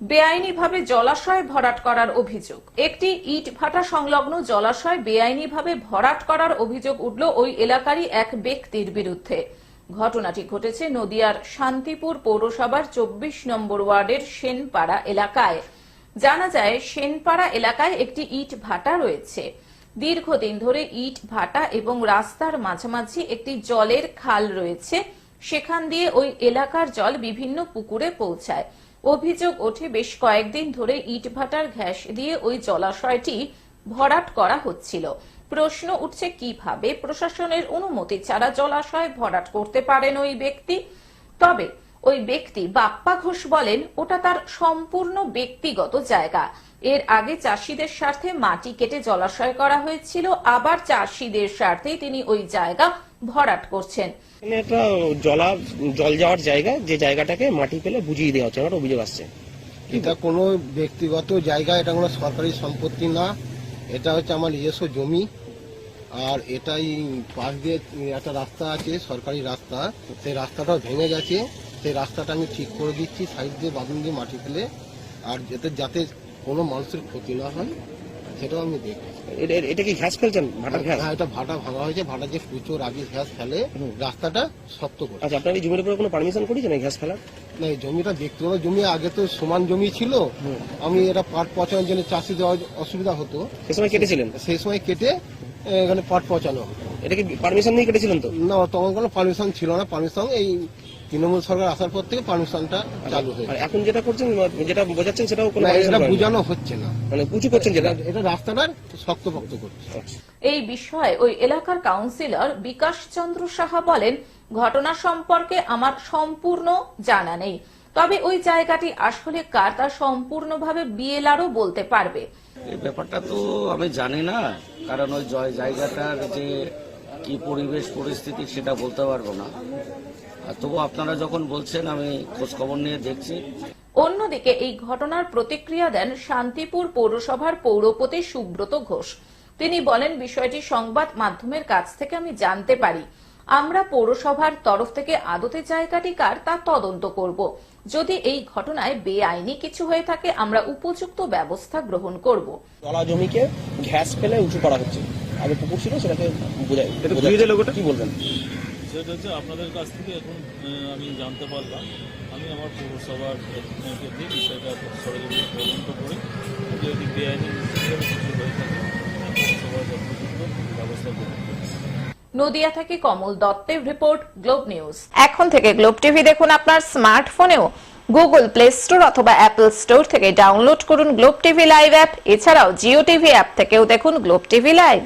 বেআইনিভাবে জলাশয় ভরাট করার অভিযোগ। একটি ইট ভাটা সংলগ্ন জলাশয় বেআইনিভাবে ভরাট করার অভিযোগ উঠল ওই এলাকারই এক ব্যক্তির বিরুদ্ধে। ঘটনাটি ঘটেছে নদিয়ার শান্তিপুর পৌরসভার চব্বিশ নম্বর ওয়ার্ডের সেনপাড়া এলাকায়। জানা যায়, সেনপাড়া এলাকায় একটি ইট ভাটা রয়েছে। দীর্ঘদিন ধরে ইট ভাটা এবং রাস্তার মাঝামাঝি একটি জলের খাল রয়েছে। সেখান দিয়ে ওই এলাকার জল বিভিন্ন পুকুরে পৌঁছায়। অভিযোগ ওঠে বেশ কয়েকদিন ধরে ইট ভাটার ঘ্যাস দিয়ে ওই জলাশয়টি ভরাট করা হচ্ছিল। প্রশ্ন উঠছে কীভাবে? প্রশাসনের অনুমতি ছাড়া জলাশয় ভরাট করতে পারেন ওই ব্যক্তি। তবে ওই ব্যক্তি বাপ্পা ঘোষ বলেন ওটা তার সম্পূর্ণ ব্যক্তিগত জায়গা। এর আগে চাষিদের স্বার্থে মাটি কেটে জলাশয় করা হয়েছিল আবার চাষিদের স্বার্থেই তিনি ওই জায়গা ভরাট করছেন। একটা জলা জল যাওয়ার জায়গা যে জায়গাটাকে মাটি পেলে বুঝিয়ে দেওয়া হচ্ছে আমার অভিযোগ আসছে। এটা কোনো ব্যক্তিগত জায়গা এটা কোনো সরকারি সম্পত্তি না এটা হচ্ছে আমার নিজস্ব জমি আর এটাই পাশ দিয়ে একটা রাস্তা আছে সরকারি রাস্তা সেই রাস্তাটাও ভেঙে গেছে। সেই রাস্তাটা আমি ঠিক করে দিচ্ছি সাইড দিয়ে বাদুন দিয়ে মাটি ফেলে। আর যাতে যাতে কোনো মানুষের ক্ষতি না হয় সেটাও আমি দেখি এটা- কি ঘাস ফেলছেন? ভাটার ঘাস? হ্যাঁ এটা ভাটা ভাঙা হয়েছে। ভাটা যে প্রচুর আগে ঘাস ফেলে। রাস্তাটা শক্ত করে। আচ্ছা আপনার এই জমির উপরে কোনো পারমিশন করেছেন এই ঘাস ফেলার? না এই জমিটা ব্যক্তিগত জমি আগে তো সমান জমি ছিল। আমি এটা পাট পচানোর জন্য চাষি দেওয়া অসুবিধা হতো। সে সময় কেটেছিলেন? সেই সময় কেটে এখানে পাট পচানো হতো। এটা কি পারমিশন নিয়ে কেটেছিলেন তো? না তখন কোনো পারমিশন ছিল না। পারমিশন এই তৃণমূল সরকার আসার পর থেকে পারমিশনটা চালু আর হয়েছে এখন যেটা করছেন যেটা বোঝাচ্ছেন সেটাও কোনো এটা বোঝানো হচ্ছে না। মানে উঁচু করছেন যেটা? এটা- রাস্তাটা শক্তপোক্ত করছে। এই বিষয়ে ওই এলাকার কাউন্সিলর বিকাশ চন্দ্র সাহা বলেন ঘটনা সম্পর্কে আমার সম্পূর্ণ জানা নেই। তবে ওই জায়গাটি আসলে কার তা সম্পূর্ণভাবে বিএলআরও বলতে পারবে? এই ব্যাপারটা তো আমি জানি না কারণ ওই জয় জায়গাটার যে কি পরিবেশ পরিস্থিতি সেটা বলতে পারব না। তবু আপনারা যখন বলছেন আমি খোঁজ খবর নিয়ে দেখছি। অন্যদিকে এই ঘটনার প্রতিক্রিয়া দেন শান্তিপুর পৌরসভার পৌরপতি সুব্রত ঘোষ। তিনি বলেন বিষয়টি সংবাদ মাধ্যমের কাছ থেকে আমি জানতে পারি। আমরা পৌরসভার তরফ থেকে আদতে জায়গাটি কার তা তদন্ত করব। যদি এই ঘটনায় বেআইনি কিছু হয়ে থাকে আমরা উপযুক্ত ব্যবস্থা গ্রহণ করব। জলা জমিকে ঘ্যাস ফেলে উঁচু করা হচ্ছে। আগে পুকুর ছিল সেটাকে বোঝাই কি বলবেন? সেটা হচ্ছে আপনাদের কাছ থেকে এখন আমি জানতে পারলাম। আমি আমার পৌরসভার দিয়ে বিষয়টা সরজমিন তদন্ত করে। যদি বেআইনি কিছু হয়ে থাকে। পৌরসভার ব্যবস্থা গ্রহণ নদিয়া থেকে কমল দত্তের রিপোর্ট গ্লোব নিউজ। এখন থেকে গ্লোব টিভি দেখুন আপনার স্মার্টফোনেও। গুগল প্লে স্টোর অথবা অ্যাপল স্টোর থেকে ডাউনলোড করুন গ্লোব টিভি লাইভ অ্যাপ। এছাড়াও জিও টিভি অ্যাপ থেকেও দেখুন গ্লোব টিভি লাইভ।